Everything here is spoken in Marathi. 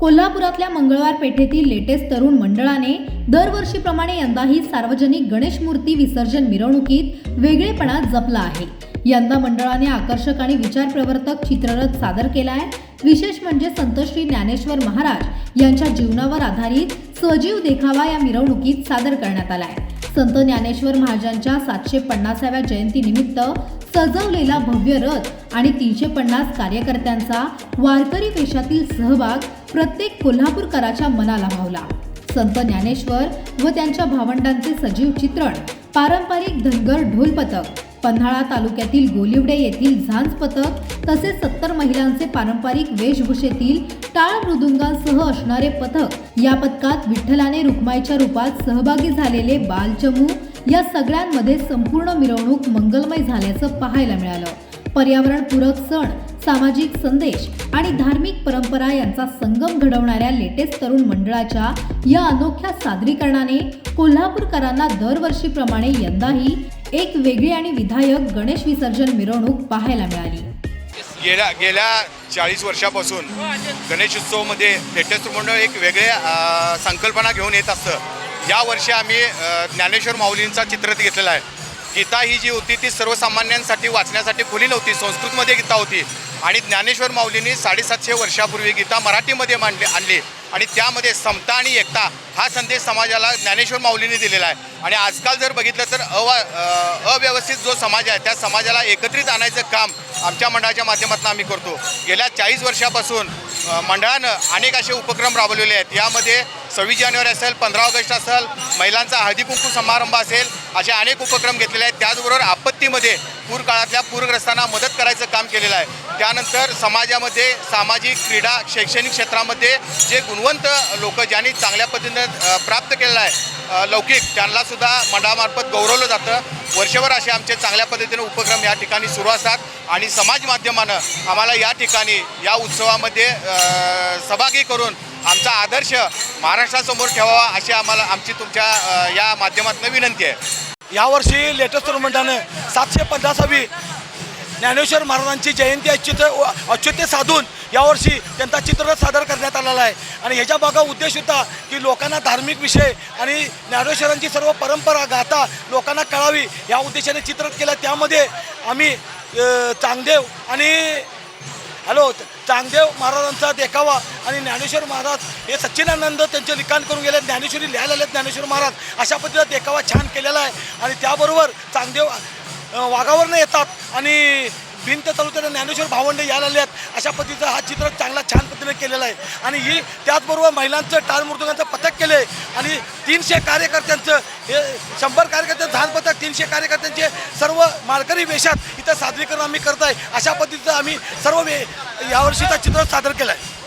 कोल्हापुरातल्या मंगळवार पेठेतील लेटेस्ट तरुण मंडळाने दरवर्षीप्रमाणे यंदाही सार्वजनिक गणेश मूर्ती विसर्जन मिरवणुकीत वेगळेपणा जपला आहे. यंदा मंडळाने आकर्षक आणि विचारप्रवर्तक चित्ररथ सादर केला आहे विशेष म्हणजे संत श्री ज्ञानेश्वर महाराज यांच्या जीवनावर आधारित सजीव देखावा या मिरवणुकीत सादर करण्यात आला आहे संत ज्ञानेश्वर महाराजांच्या सातशे पन्नासाव्या जयंतीनिमित्त सजवलेला भव्य रथ आणि तीनशे पन्नास कार्यकर्त्यांचा वारकरी वेशातील सहभाग प्रत्येक कोल्हापूरकराच्या मनाला भावला. संत ज्ञानेश्वर व त्यांच्या भावंडांचे सजीव चित्रण पारंपरिक धनगर ढोल पथक पन्हाळा तालुक्यातील गोलिवडे येथील झांज पथक तसेच सत्तर महिलांचे पारंपरिक वेशभूषेतील टाळ मृदुंगांसह असणारे पथक या पथकात विठ्ठलाने रुक्माईच्या रूपात सहभागी झालेले बालचमू या सगळ्यांमध्ये संपूर्ण मिरवणूक मंगलमय झाल्याचं पाहायला मिळालं. पर्यावरणपूरक सण सामाजिक संदेश आणि धार्मिक परंपरा यांचा संगम घडवणाऱ्या लेटेस्ट तरुण मंडळाच्या या अनोख्या सादरीकरणाने कोल्हापूरकरांना दरवर्षीप्रमाणे यंदाही एक वेगळी आणि विधायक गणेश विसर्जन मिरवणूक पाहायला मिळाली. गेल्या गेल्या चाळीस वर्षापासून गणेशोत्सवमध्ये लेटेस्ट मंडळ एक वेगळे संकल्पना घेऊन येत असतं. या वर्षी आम्ही ज्ञानेश्वर माऊलींचा चित्रत घेतलेला आहे. गीता ही जी होती ती सर्वसामान्यांसाठी वाचण्यासाठी खुली नव्हती संस्कृतमध्ये गीता होती. आणि ज्ञानेश्वर माऊलींनी साडेसातशे वर्षापूर्वी गीता मराठीमध्ये मांडली आणली. आणि त्यामध्ये समता आणि एकता हा संदेश समाजाला ज्ञानेश्वर माऊलींनी दिलेला आहे. आणि आजकाल जर बघितलं तर अवा अव्यवस्थित जो समाज आहे त्या समाजाला एकत्रित आणायचं काम आमच्या मंडळाच्या माध्यमातून आम्ही करतो. गेल्या चाळीस वर्षापासून मंडळानं अनेक असे उपक्रम राबवलेले आहेत. यामध्ये सव्वीस जानेवारी असेल पंधरा ऑगस्ट असेल महिलांचा हळदीकुंकू समारंभ असेल असे अनेक उपक्रम घेतलेले आहेत. त्याचबरोबर आपत्तीमध्ये पूर काळातल्या पूरग्रस्तांना मदत करायचं काम केलेलं आहे. त्यानंतर समाजामध्ये सामाजिक क्रीडा शैक्षणिक क्षेत्रामध्ये जे गुणवंत लोक ज्यांनी चांगल्या पद्धतीने प्राप्त केलेलं आहे लौकिक त्यांनासुद्धा मंडळामार्फत गौरवलं जातं. वर्षभर असे आमचे चांगल्या पद्धतीने उपक्रम या ठिकाणी सुरू असतात आणि समाज माध्यमानं आम्हाला या ठिकाणी या उत्सवामध्ये सहभागी करून आमचा आदर्श महाराष्ट्रासमोर ठेवावा अशी आम्हाला आमची तुमच्या या माध्यमातून विनंती आहे. यावर्षी लेटेस्ट मंडळानं सातशे पन्नासावी ज्ञानेश्वर महाराजांची जयंती औचित्य औचित्य साधून यावर्षी त्यांचा चित्ररथ सादर करण्यात आलेला आहे. आणि ह्याच्या मागा उद्देश होता की लोकांना धार्मिक विषय आणि ज्ञानेश्वरांची सर्व परंपरा गाथा लोकांना कळावी या उद्देशाने चित्ररथ केलं. त्यामध्ये आम्ही चांगदेव आणि हॅलो चांगदेव महाराजांचा देखावा आणि ज्ञानेश्वर महाराज हे सच्चिदानंद त्यांचे लिखाण करून गेले. ज्ञानेश्वरी लिहायला आले ज्ञानेश्वर महाराज. अशा पद्धतीचा देखावा छान केलेला आहे. आणि त्याबरोबर चांगदेव वाघावरनं येतात आणि भिंत तालुक्यात ज्ञानेश्वर भावंडे यायला आले आहेत. अशा पद्धतीचा हा चित्र चांगला छान पद्धतीने केलेला आहे. आणि ही त्याचबरोबर महिलांचं टाळ मृदुंगाचं पथक केलं आहे. आणि तीनशे कार्यकर्त्यांचं हे शंभर कार्यकर्त्यांचं धान पथक तीनशे कार्यकर्त्यांचे सर्व मालकरी वेशात इथं सादरीकरण आम्ही करत आहे. अशा पद्धतीचं आम्ही सर्व वे यावर्षीचा चित्र सादर केलं आहे.